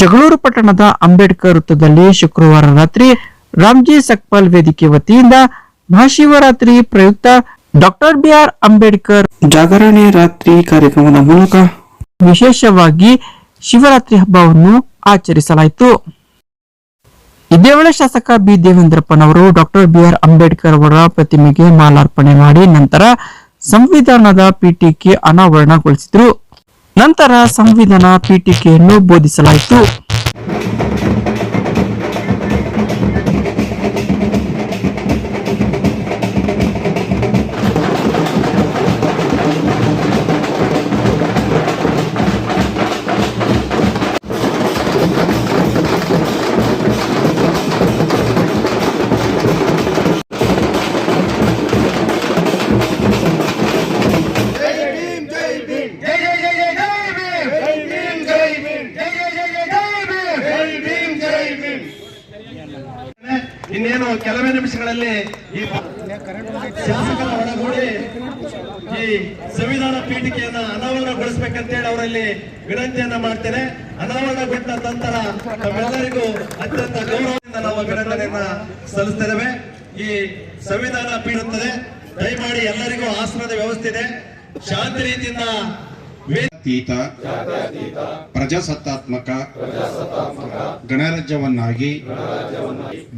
ಜಗಳೂರು ಪಟ್ಟಣದ ಅಂಬೇಡ್ಕರ್ ವೃತ್ತದಲ್ಲಿ ಶುಕ್ರವಾರ ರಾತ್ರಿ ರಾಮ್ಜಿ ಸಕ್ಪಾಲ್ ವೇದಿಕೆ ವತಿಯಿಂದ ಮಹಾಶಿವರಾತ್ರಿ ಪ್ರಯುಕ್ತ ಡಾಕ್ಟರ್ ಬಿಆರ್ ಅಂಬೇಡ್ಕರ್ ಜಾಗರಣೆ ರಾತ್ರಿ ಕಾರ್ಯಕ್ರಮದ ಮೂಲಕ ವಿಶೇಷವಾಗಿ ಶಿವರಾತ್ರಿ ಹಬ್ಬವನ್ನು ಆಚರಿಸಲಾಯಿತು. ಇದೇ ವೇಳೆ ಶಾಸಕ ಬಿ ದೇವೇಂದ್ರಪ್ಪನವರು ಡಾಕ್ಟರ್ ಬಿಆರ್ ಅಂಬೇಡ್ಕರ್ ಅವರ ಪ್ರತಿಮೆಗೆ ಮಾಲಾರ್ಪಣೆ ಮಾಡಿ ನಂತರ ಸಂವಿಧಾನದ ಪೀಠಿಕೆ ಅನಾವರಣಗೊಳಿಸಿದರು. ನಂತರ ಸಂವಿಧಾನ ಪೀಠಿಕೆಯನ್ನು ಬೋಧಿಸಲಾಯಿತು. ಇನ್ನೇನು ಕೆಲವೇ ನಿಮಿಷಗಳಲ್ಲಿ ಈ ಶಾಸಕರ ಒಳಗೂಡಿ ಈ ಸಂವಿಧಾನ ಪೀಠಿಕೆಯನ್ನ ಅನಾವರಣಗೊಳಿಸಬೇಕಂತೇಳಿ ಅವರಲ್ಲಿ ವಿನಂತಿಯನ್ನ ಮಾಡ್ತೇನೆ. ಅನಾವರಣಗೊಂಡ ನಂತರ ನಮ್ಮೆಲ್ಲರಿಗೂ ಅತ್ಯಂತ ಗೌರವದಿಂದ ನಾವು ಅಭಿನಂದನೆಯನ್ನ ಸಲ್ಲಿಸ್ತೇವೆ ಈ ಸಂವಿಧಾನ ಪೀಡುತ್ತದೆ ದಯಮಾಡಿ ಎಲ್ಲರಿಗೂ ಆಸನದ ವ್ಯವಸ್ಥೆ ಇದೆ. ಶಾಂತಿ ರೀತಿಯಿಂದ ಅತೀತ ಪ್ರಜಾಸತ್ತಾತ್ಮಕ ಗಣರಾಜ್ಯವನ್ನಾಗಿ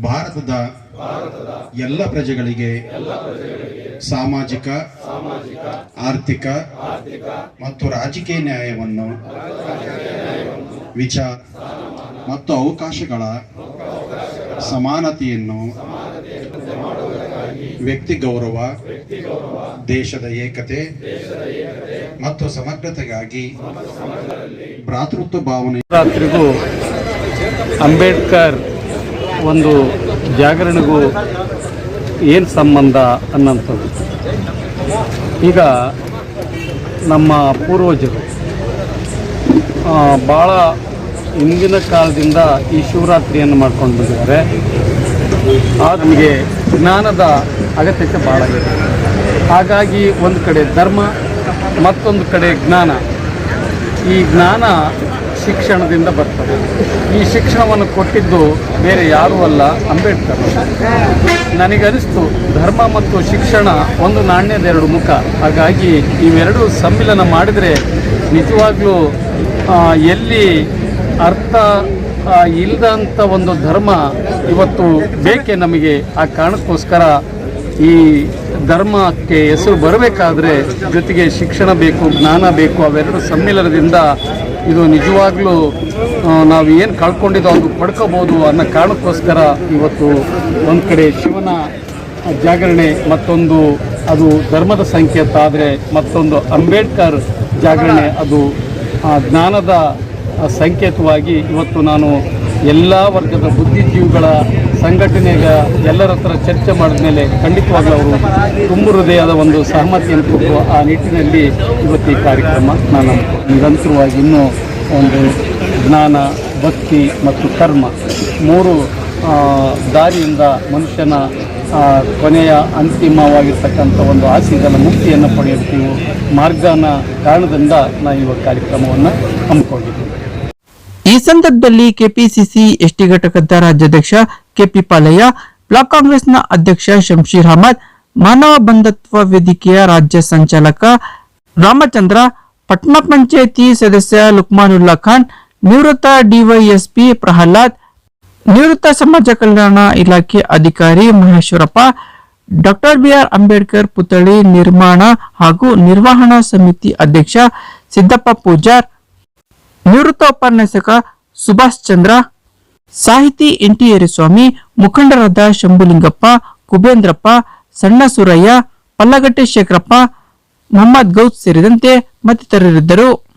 ಭಾರತದ ಎಲ್ಲ ಪ್ರಜೆಗಳಿಗೆ ಸಾಮಾಜಿಕ ಆರ್ಥಿಕ ಮತ್ತು ರಾಜಕೀಯ ನ್ಯಾಯವನ್ನು ವಿಚಾರ ಮತ್ತು ಅವಕಾಶಗಳ ಸಮಾನತೆಯನ್ನು ವ್ಯಕ್ತಿ ಗೌರವ, ದೇಶದ ಏಕತೆ, ಮತ್ತು ಸಮಗ್ರತೆಗಾಗಿ ಭ್ರಾತೃತ್ವ ಭಾವನೆ. ರಾತ್ರಿಗೂ ಅಂಬೇಡ್ಕರ್ ಒಂದು ಜಾಗರಣೆಗೂ ಏನು ಸಂಬಂಧ ಅನ್ನೋಂಥದ್ದು? ಈಗ ನಮ್ಮ ಪೂರ್ವಜರು ಭಾಳ ಹಿಂದಿನ ಕಾಲದಿಂದ ಈ ಶಿವರಾತ್ರಿಯನ್ನು ಮಾಡ್ಕೊಂಡು ಬಂದಿದ್ದಾರೆ. ನಮಗೆ ಜ್ಞಾನದ ಅಗತ್ಯತೆ ಭಾಳ ಇದೆ. ಹಾಗಾಗಿ ಒಂದು ಕಡೆ ಧರ್ಮ, ಮತ್ತೊಂದು ಕಡೆ ಜ್ಞಾನ. ಈ ಜ್ಞಾನ ಶಿಕ್ಷಣದಿಂದ ಬರ್ತದೆ. ಈ ಶಿಕ್ಷಣವನ್ನು ಕೊಟ್ಟಿದ್ದು ಬೇರೆ ಯಾರೂ ಅಲ್ಲ ಅಂಬೇಡ್ಕರ್. ನನಗನಿಸ್ತು ಧರ್ಮ ಮತ್ತು ಶಿಕ್ಷಣ ಒಂದು ನಾಣ್ಯದ ಎರಡು ಮುಖ. ಹಾಗಾಗಿ ಇವೆರಡು ಸಮ್ಮಿಲನ ಮಾಡಿದರೆ ನಿಜವಾಗ್ಲೂ ಎಲ್ಲಿ ಅರ್ಥ ಇಲ್ಲದಂಥ ಒಂದು ಧರ್ಮ ಇವತ್ತು ಬೇಕೆ ನಮಗೆ ಆ ಕಾರಣಕ್ಕೋಸ್ಕರ ಈ ಧರ್ಮಕ್ಕೆ ಹೆಸರು ಬರಬೇಕಾದ್ರೆ ಜೊತೆಗೆ ಶಿಕ್ಷಣ ಬೇಕು, ಜ್ಞಾನ ಬೇಕು, ಅವೆರಡು ಸಮ್ಮಿಲನದಿಂದ ಇದು ನಿಜವಾಗ್ಲೂ ನಾವು ಏನು ಕಳ್ಕೊಂಡಿದ್ದೋ ಅದು ಪಡ್ಕೋಬೋದು ಅನ್ನೋ ಕಾರಣಕ್ಕೋಸ್ಕರ ಇವತ್ತು ಒಂದು ಕಡೆ ಶಿವನ ಜಾಗರಣೆ, ಮತ್ತೊಂದು ಅದು ಧರ್ಮದ ಸಂಕೇತ ಆದರೆ ಮತ್ತೊಂದು ಅಂಬೇಡ್ಕರ್ ಜಾಗರಣೆ, ಅದು ಜ್ಞಾನದ ಸಂಕೇತವಾಗಿ ಇವತ್ತು ನಾನು ಎಲ್ಲ ವರ್ಗದ ಬುದ್ಧಿಜೀವಿಗಳ ಸಂಘಟನೆಗ ಎಲ್ಲರ ಹತ್ರ ಚರ್ಚೆ ಮಾಡಿದ ಮೇಲೆ ಖಂಡಿತವಾಗ್ಲೂ ಅವರು ತುಂಬ ಹೃದಯದ ಒಂದು ಸಹಮತಿಯನ್ನು ಕೊಟ್ಟು ಆ ನಿಟ್ಟಿನಲ್ಲಿ ಇವತ್ತು ಈ ಕಾರ್ಯಕ್ರಮ ನಾನು ನಿರಂತರವಾಗಿ ಇನ್ನೂ ಒಂದು ಜ್ಞಾನ, ಭಕ್ತಿ ಮತ್ತು ಕರ್ಮ ಮೂರು ದಾರಿಯಿಂದ ಮನುಷ್ಯನ ಕೊನೆಯ ಅಂತಿಮವಾಗಿರ್ತಕ್ಕಂಥ ಒಂದು ಆಸೆಗಳ ಮುಕ್ತಿಯನ್ನು ಪಡೆಯುತ್ತೀವಿ ಇವು ಮಾರ್ಗನ ಕಾರಣದಿಂದ ನಾವು ಇವಾಗ ಕಾರ್ಯಕ್ರಮವನ್ನು ಹಮ್ಮಿಕೊಂಡಿದ್ದೀವಿ ಈ ಸಂದರ್ಭದಲ್ಲಿ ಕೆಪಿಸಿಸಿ ಎಸ್ಟಿ ಘಟಕದ ರಾಜ್ಯಾಧ್ಯಕ್ಷ ಕೆಪಿ ಪಾಲಯ್ಯ, ಬ್ಲಾಕ್ ಕಾಂಗ್ರೆಸ್ನ ಅಧ್ಯಕ್ಷ ಶಂಶೀರ್ ಅಹಮದ್, ಮಾನವ ಬಂಧತ್ವ ವೇದಿಕೆಯ ರಾಜ್ಯ ಸಂಚಾಲಕ ರಾಮಚಂದ್ರ, ಪಟ್ನಾ ಪಂಚಾಯಿತಿ ಸದಸ್ಯ ಲುಕ್ಮಾನುಲ್ಲಾ ಖಾನ್, ನಿವೃತ್ತ ಡಿವೈಎಸ್ಪಿ ಪ್ರಹ್ಲಾದ್, ನಿವೃತ್ತ ಸಮಾಜ ಕಲ್ಯಾಣ ಇಲಾಖೆ ಅಧಿಕಾರಿ ಮಹೇಶ್ವರಪ್ಪ, ಡಾಕ್ಟರ್ ಬಿಆರ್ ಅಂಬೇಡ್ಕರ್ ಪುತ್ಥಳಿ ನಿರ್ಮಾಣ ಹಾಗೂ ನಿರ್ವಹಣಾ ಸಮಿತಿ ಅಧ್ಯಕ್ಷ ಸಿದ್ದಪ್ಪ ಪೂಜಾರ್ ನಿವೃತ್ತ ಉಪನ್ಯಾಸಕ ಸುಭಾಷ್ ಚಂದ್ರ, ಸಾಹಿತಿ ಎನ್ ಟಿ ಸ್ವಾಮಿ, ಮುಖಂಡರಾದ ಶಂಭುಲಿಂಗಪ್ಪ, ಕುಬೇಂದ್ರಪ್ಪ, ಸಣ್ಣ ಸುರಯ್ಯ, ಪಲ್ಲಗಟ್ಟೆ ಶೇಖರಪ್ಪ, ಮೊಹಮ್ಮದ್ ಗೌದ್ ಸೇರಿದಂತೆ ಮತ್ತಿತರರಿದ್ದರು.